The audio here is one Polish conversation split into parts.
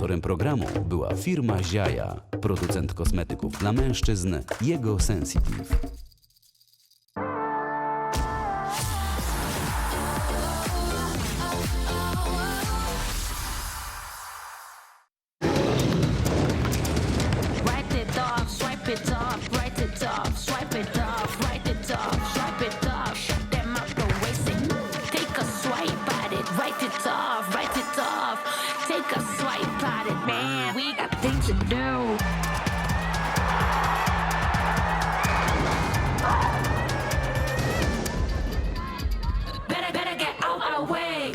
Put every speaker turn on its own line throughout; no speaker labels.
Sponsorem programu była firma Ziaja, producent kosmetyków dla mężczyzn, jego Sensitive.
Way.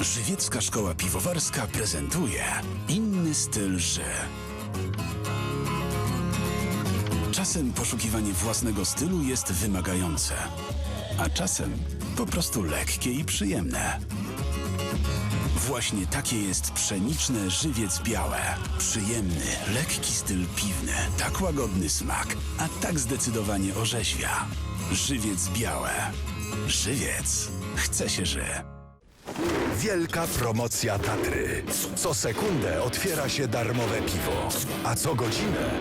Żywiecka Szkoła Piwowarska prezentuje inny styl ży. Czasem poszukiwanie własnego stylu jest wymagające, a czasem po prostu lekkie i przyjemne. Właśnie takie jest pszeniczne żywiec białe. Przyjemny, lekki styl piwny, tak łagodny smak, a tak zdecydowanie orzeźwia. Żywiec białe. Żywiec. Chce się ży.
Wielka promocja Tatry. Co sekundę otwiera się darmowe piwo, a co godzinę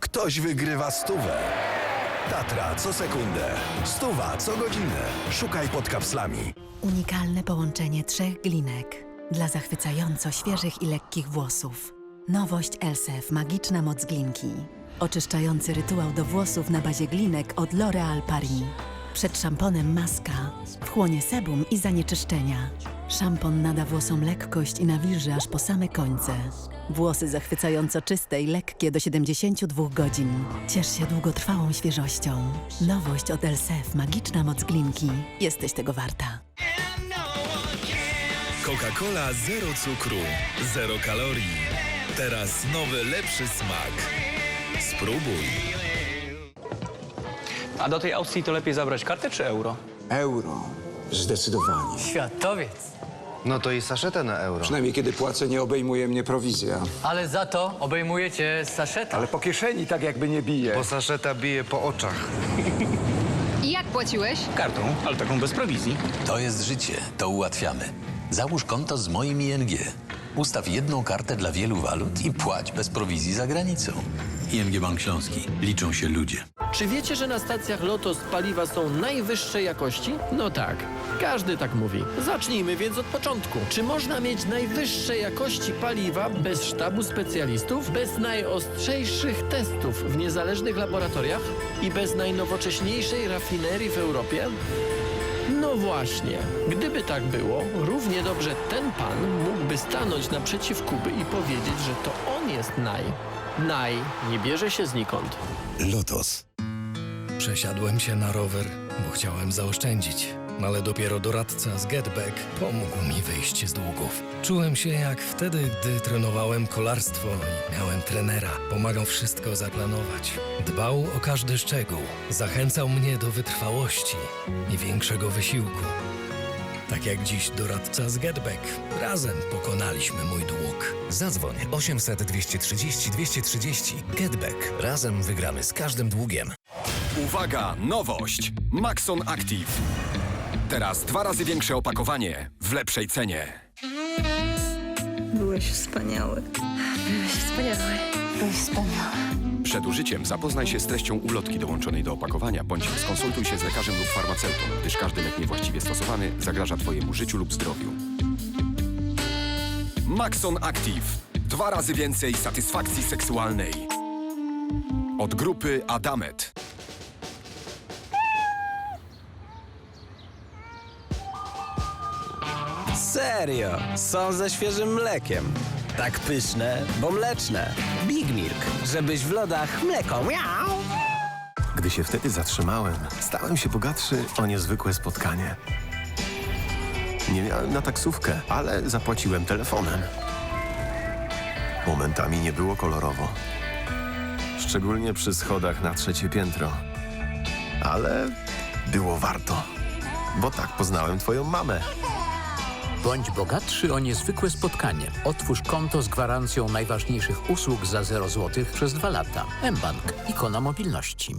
ktoś wygrywa stówę. Tatra co sekundę, stuwa co godzinę. Szukaj pod kapslami.
Unikalne połączenie trzech glinek dla zachwycająco świeżych i lekkich włosów. Nowość Elsef Magiczna moc glinki. Oczyszczający rytuał do włosów na bazie glinek od L'Oréal Paris. Przed szamponem maska, wchłonie sebum i zanieczyszczenia. Szampon nada włosom lekkość i nawilży aż po same końce. Włosy zachwycająco czyste i lekkie do 72 godzin. Ciesz się długotrwałą świeżością. Nowość od Elsef Magiczna moc glinki. Jesteś tego warta.
Coca-Cola zero cukru, zero kalorii. Teraz nowy, lepszy smak. Spróbuj.
A do tej Austrii to lepiej zabrać kartę czy euro?
Euro. Zdecydowanie.
Światowiec.
No to i saszetę na euro.
Przynajmniej kiedy płacę, nie obejmuje mnie prowizja.
Ale za to obejmujecie saszetę.
Ale po kieszeni tak jakby nie bije.
Bo saszeta bije po oczach.
I jak płaciłeś?
Kartą, ale taką bez prowizji.
To jest życie, to ułatwiamy. Załóż konto z moim ING. Ustaw jedną kartę dla wielu walut i płać bez prowizji za granicą. ING Bank Śląski. Liczą się ludzie.
Czy wiecie, że na stacjach Lotos paliwa są najwyższej jakości? No tak, każdy tak mówi. Zacznijmy więc od początku. Czy można mieć najwyższej jakości paliwa bez sztabu specjalistów, bez najostrzejszych testów w niezależnych laboratoriach i bez najnowocześniejszej rafinerii w Europie? No właśnie, gdyby tak było, równie dobrze ten pan mógłby stanąć naprzeciw Kuby i powiedzieć, że to on jest naj. Naj nie bierze się znikąd.
Lotos.
Przesiadłem się na rower, bo chciałem zaoszczędzić. Ale dopiero doradca z Getback pomógł mi wyjść z długów. Czułem się jak wtedy, gdy trenowałem kolarstwo i miałem trenera. Pomagał wszystko zaplanować. Dbał o każdy szczegół. Zachęcał mnie do wytrwałości i większego wysiłku. Tak jak dziś doradca z Getback. Razem pokonaliśmy mój dług.
Zadzwoń 800 230 230. Getback. Razem wygramy z każdym długiem.
Uwaga, nowość! Maxon Active. Teraz dwa razy większe opakowanie w lepszej cenie.
Byłeś wspaniały. Byłeś wspaniały. Byłeś wspaniały.
Przed użyciem zapoznaj się z treścią ulotki dołączonej do opakowania, bądź skonsultuj się z lekarzem lub farmaceutą, gdyż każdy lek niewłaściwie stosowany zagraża Twojemu życiu lub zdrowiu. Maxon Active. Dwa razy więcej satysfakcji seksualnej. Od grupy Adamet.
Serio, są ze świeżym mlekiem. Tak pyszne, bo mleczne. Big Milk, żebyś w lodach mleko miał.
Gdy się wtedy zatrzymałem, stałem się bogatszy o niezwykłe spotkanie. Nie miałem na taksówkę, ale zapłaciłem telefonem. Momentami nie było kolorowo. Szczególnie przy schodach na trzecie piętro. Ale było warto, bo tak poznałem twoją mamę.
Bądź bogatszy o niezwykłe spotkanie. Otwórz konto z gwarancją najważniejszych usług za 0 zł przez 2 lata. mBank. Ikona mobilności.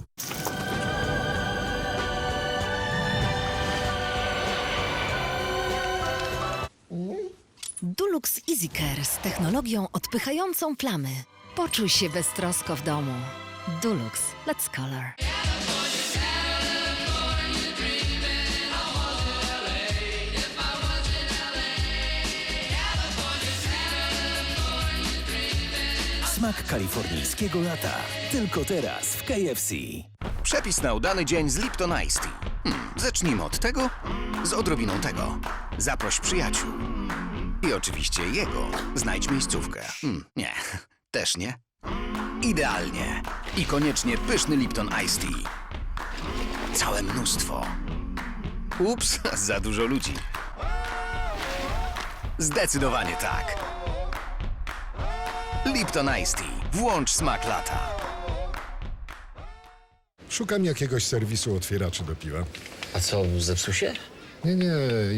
Dulux EasyCare z technologią odpychającą plamy. Poczuj się beztrosko w domu. Dulux. Let's color.
Smak kalifornijskiego lata. Tylko teraz w KFC.
Przepis na udany dzień z Lipton Ice Tea. Hmm, zacznijmy od tego z odrobiną tego. Zaproś przyjaciół. I oczywiście jego. Znajdź miejscówkę. Hmm, nie, też nie. Idealnie. I koniecznie pyszny Lipton Ice Tea. Całe mnóstwo. Ups, za dużo ludzi. Zdecydowanie tak. Lipton Ice Tea. Włącz smak lata.
Szukam jakiegoś serwisu otwieraczy do piwa.
A co, zepsuł się?
Nie, nie,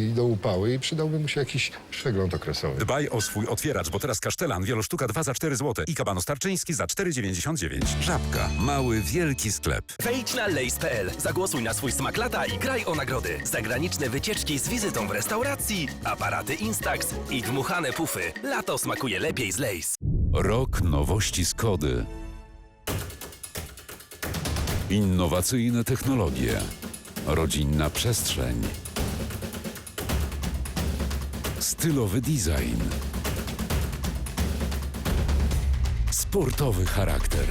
idą upały i przydałby mu się jakiś przegląd okresowy.
Dbaj o swój otwieracz, bo teraz kasztelan wielosztuka 2 za 4 zł i kabanos tarczyński za 4,99. Żabka. Mały, wielki sklep.
Wejdź na lace.pl, zagłosuj na swój smak lata i graj o nagrody. Zagraniczne wycieczki z wizytą w restauracji, aparaty Instax i dmuchane pufy. Lato smakuje lepiej z Lace.
Rok nowości Skody. Innowacyjne technologie. Rodzinna przestrzeń. Stylowy design. Sportowy charakter.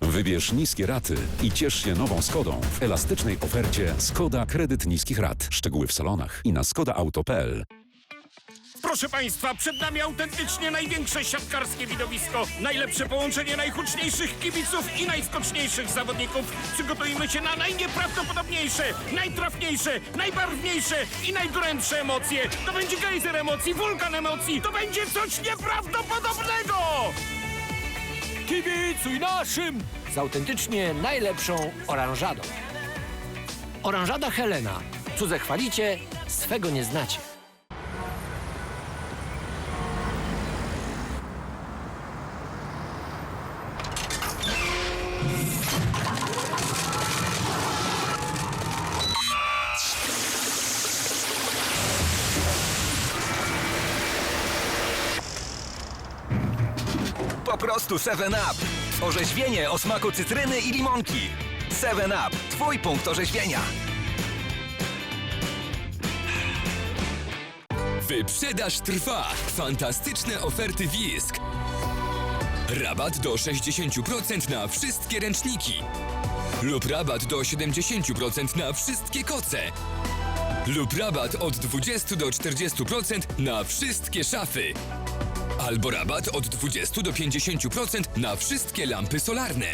Wybierz niskie raty i ciesz się nową Skodą w elastycznej ofercie Skoda Kredyt Niskich Rat. Szczegóły w salonach i na skodaauto.pl.
Proszę Państwa, przed nami autentycznie największe siatkarskie widowisko. Najlepsze połączenie najhuczniejszych kibiców i najskoczniejszych zawodników. Przygotujmy się na najnieprawdopodobniejsze, najtrafniejsze, najbarwniejsze i najdurętsze emocje. To będzie gejzer emocji, wulkan emocji. To będzie coś nieprawdopodobnego!
Kibicuj naszym z autentycznie najlepszą oranżadą. Oranżada Helena. Cudze chwalicie, swego nie znacie.
Po prostu 7-Up. Orzeźwienie o smaku cytryny i limonki. 7-Up. Twój punkt orzeźwienia.
Wyprzedaż trwa! Fantastyczne oferty Wisk! Rabat do 60% na wszystkie ręczniki. Lub rabat do 70% na wszystkie koce. Lub rabat od 20 do 40% na wszystkie szafy. Albo rabat od 20 do 50% na wszystkie lampy solarne.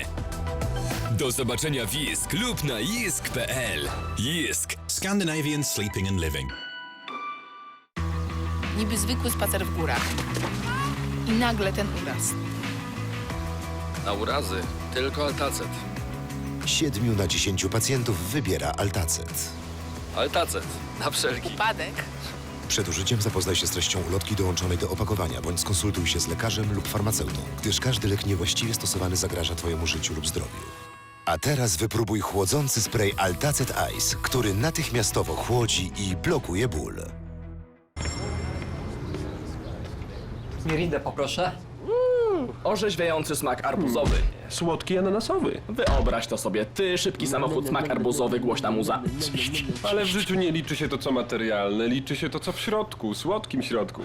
Do zobaczenia w Jisk lub na jisk.pl. Jisk.
Scandinavian Sleeping and Living.
Niby zwykły spacer w górach. I nagle ten uraz.
Na urazy tylko Altacet.
Siedmiu na dziesięciu pacjentów wybiera Altacet.
Altacet. Na wszelki.
Upadek.
Przed użyciem zapoznaj się z treścią ulotki dołączonej do opakowania, bądź skonsultuj się z lekarzem lub farmaceutą, gdyż każdy lek niewłaściwie stosowany zagraża Twojemu życiu lub zdrowiu. A teraz wypróbuj chłodzący spray Altacet Ice, który natychmiastowo chłodzi i blokuje ból.
Mirindę poproszę. orzeźwiający smak arbuzowy. Słodki ananasowy. Wyobraź to sobie. Ty, szybki samochód, smak arbuzowy, głośna muza.
Ale w życiu nie liczy się to, co materialne, liczy się to, co w środku, słodkim środku.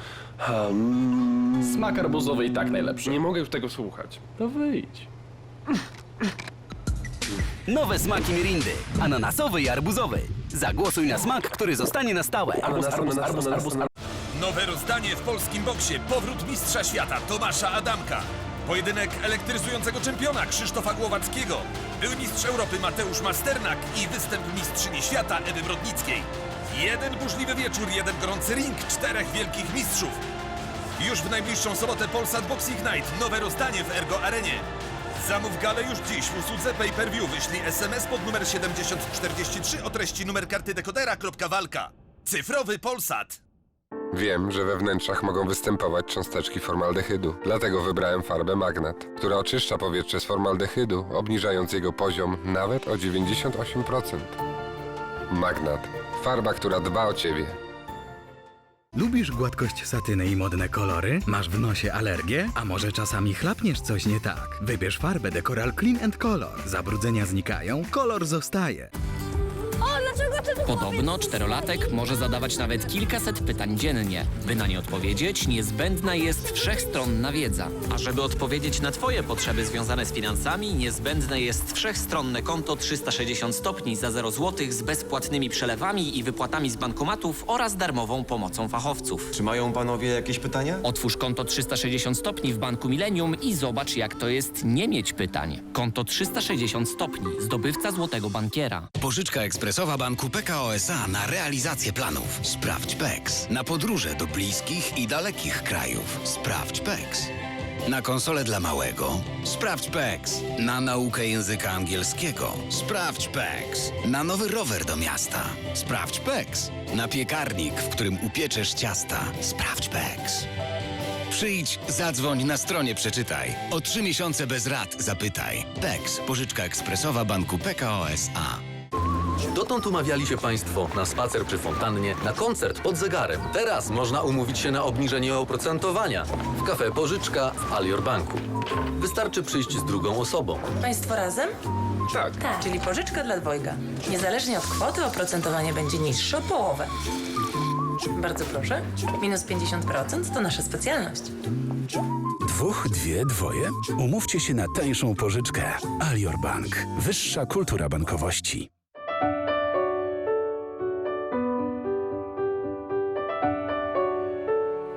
Smak arbuzowy i tak najlepszy.
Nie mogę już tego słuchać.
To wyjdź.
Nowe smaki Mirindy. Ananasowy i arbuzowy. Zagłosuj na smak, który zostanie na stałe.
Arbuz, arbuz, arbuz, arbuz, arbuz.
Nowe rozdanie w polskim boksie. Powrót mistrza świata Tomasza Adamka. Pojedynek elektryzującego czempiona Krzysztofa Głowackiego. Były mistrz Europy Mateusz Masternak i występ mistrzyni świata Ewy Brodnickiej. Jeden burzliwy wieczór, jeden gorący ring, czterech wielkich mistrzów. Już w najbliższą sobotę Polsat Boxing Night. Nowe rozdanie w Ergo Arenie. Zamów galę już dziś w usłudze pay-per-view. Wyślij SMS pod numer 7043 o treści numer karty dekodera.walka. Cyfrowy Polsat.
Wiem, że we wnętrzach mogą występować cząsteczki formaldehydu. Dlatego wybrałem farbę Magnat, która oczyszcza powietrze z formaldehydu, obniżając jego poziom nawet o 98%. Magnat. Farba, która dba o ciebie.
Lubisz gładkość satyny i modne kolory? Masz w nosie alergię? A może czasami chlapniesz coś nie tak? Wybierz farbę Decoral Clean and Color. Zabrudzenia znikają, kolor zostaje.
Dlaczego ty
Podobno czterolatek może zadawać nawet kilkaset pytań dziennie. By na nie odpowiedzieć, niezbędna jest wszechstronna wiedza. A żeby odpowiedzieć na Twoje potrzeby związane z finansami, niezbędne jest wszechstronne konto 360 stopni za 0 zł z bezpłatnymi przelewami i wypłatami z bankomatów oraz darmową pomocą fachowców.
Czy mają panowie jakieś pytania?
Otwórz konto 360 stopni w Banku Millennium i zobacz, jak to jest nie mieć pytań. Konto 360 stopni, zdobywca złotego bankiera.
Pożyczka ekspresowa Banku PKO SA na realizację planów. Sprawdź PEX. Na podróże do bliskich i dalekich krajów. Sprawdź PEX. Na konsolę dla małego. Sprawdź PEX. Na naukę języka angielskiego. Sprawdź PEX. Na nowy rower do miasta. Sprawdź PEX. Na piekarnik, w którym upieczesz ciasta. Sprawdź PEX. Przyjdź, zadzwoń na stronie przeczytaj. O trzy miesiące bez rat zapytaj. PEX. Pożyczka ekspresowa Banku PKO SA.
Dotąd umawiali się Państwo na spacer przy fontannie, na koncert pod zegarem. Teraz można umówić się na obniżenie oprocentowania w kafe Pożyczka w Alior Banku. Wystarczy przyjść z drugą osobą.
Państwo razem?
Tak.
Tak. Czyli pożyczka dla dwojga. Niezależnie od kwoty oprocentowanie będzie niższe o połowę. Bardzo proszę. Minus 50% to nasza specjalność.
Dwóch, dwie, dwoje? Umówcie się na tańszą pożyczkę. Alior Bank. Wyższa kultura bankowości.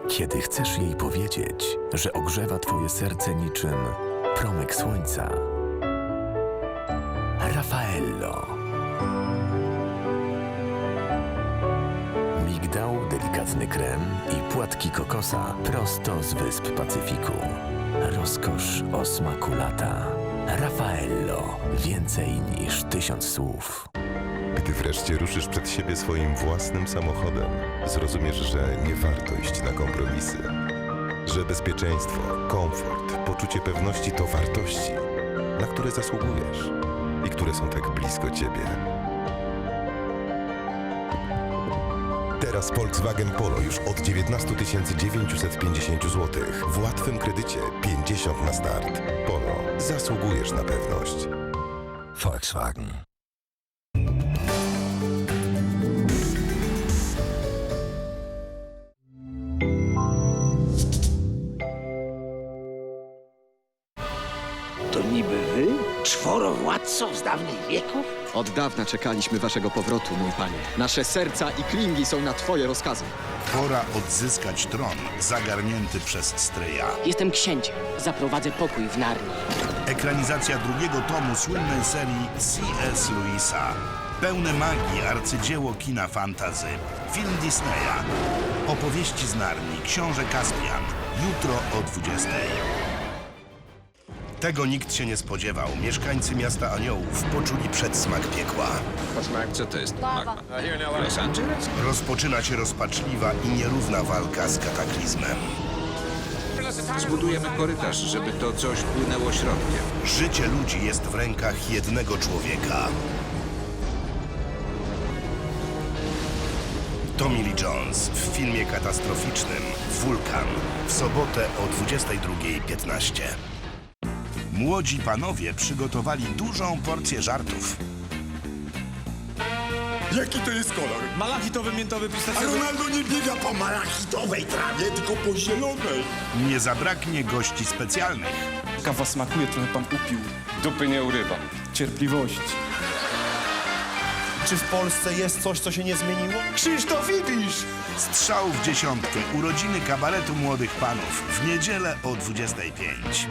Kiedy chcesz jej powiedzieć, że ogrzewa twoje serce niczym promyk słońca. Raffaello. Migdał, delikatny krem i płatki kokosa prosto z wysp Pacyfiku. Rozkosz o smaku lata. Raffaello. Więcej niż tysiąc słów.
Gdy wreszcie ruszysz przed siebie swoim własnym samochodem, zrozumiesz, że nie warto iść na kompromisy. Że bezpieczeństwo, komfort, poczucie pewności to wartości, na które zasługujesz i które są tak blisko ciebie. Teraz Volkswagen Polo już od 19 950 zł. W łatwym kredycie 50 na start. Polo. Zasługujesz na pewność.
Volkswagen.
Niby wy? Czworo władców z dawnych wieków?
Od dawna czekaliśmy waszego powrotu, mój panie. Nasze serca i klingi są na twoje rozkazy.
Pora odzyskać tron zagarnięty przez Stryja.
Jestem księciem. Zaprowadzę pokój w Narni.
Ekranizacja drugiego tomu słynnej serii C.S. Lewisa. Pełne magii arcydzieło kina fantazy. Film Disneya. Opowieści z Narni. Książę Kaspian. Jutro o 20. Tego nikt się nie spodziewał. Mieszkańcy miasta aniołów poczuli przedsmak piekła.
Co to jest? Magma. Los Angeles?
Rozpoczyna się rozpaczliwa i nierówna walka z kataklizmem.
Zbudujemy korytarz, żeby to coś płynęło środkiem.
Życie ludzi jest w rękach jednego człowieka. Tommy Lee Jones w filmie katastroficznym Wulkan w sobotę o 22.15. Młodzi panowie przygotowali dużą porcję żartów.
Jaki to jest kolor? Malachitowy, miętowy, pistacjowy. A Ronaldo nie biega po malachitowej trawie, tylko po zielonej.
Nie zabraknie gości specjalnych.
Kawa smakuje, trochę pan upił.
Dupy nie urywa.
Cierpliwości. Czy w Polsce jest coś, co się nie zmieniło? Krzysztof Ibisz!
Strzał w dziesiątkę. Urodziny kabaretu młodych panów w niedzielę o 25.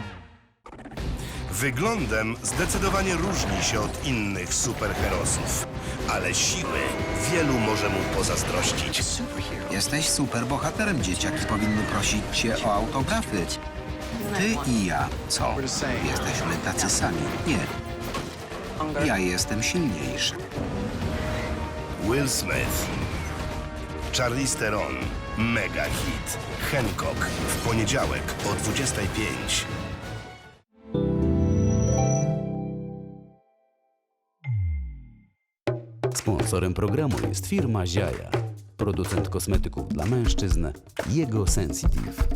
Wyglądem zdecydowanie różni się od innych superherosów, ale siły wielu może mu pozazdrościć.
Jesteś super bohaterem, dzieciaki powinny prosić cię o autografy.
Ty i ja, co? Jesteśmy tacy sami. Nie. Ja jestem silniejszy.
Will Smith. Charlize Theron. Mega hit. Hancock. W poniedziałek o 25.
Sponsorem programu jest firma Ziaja, producent kosmetyków dla mężczyzn, jego Sensitive.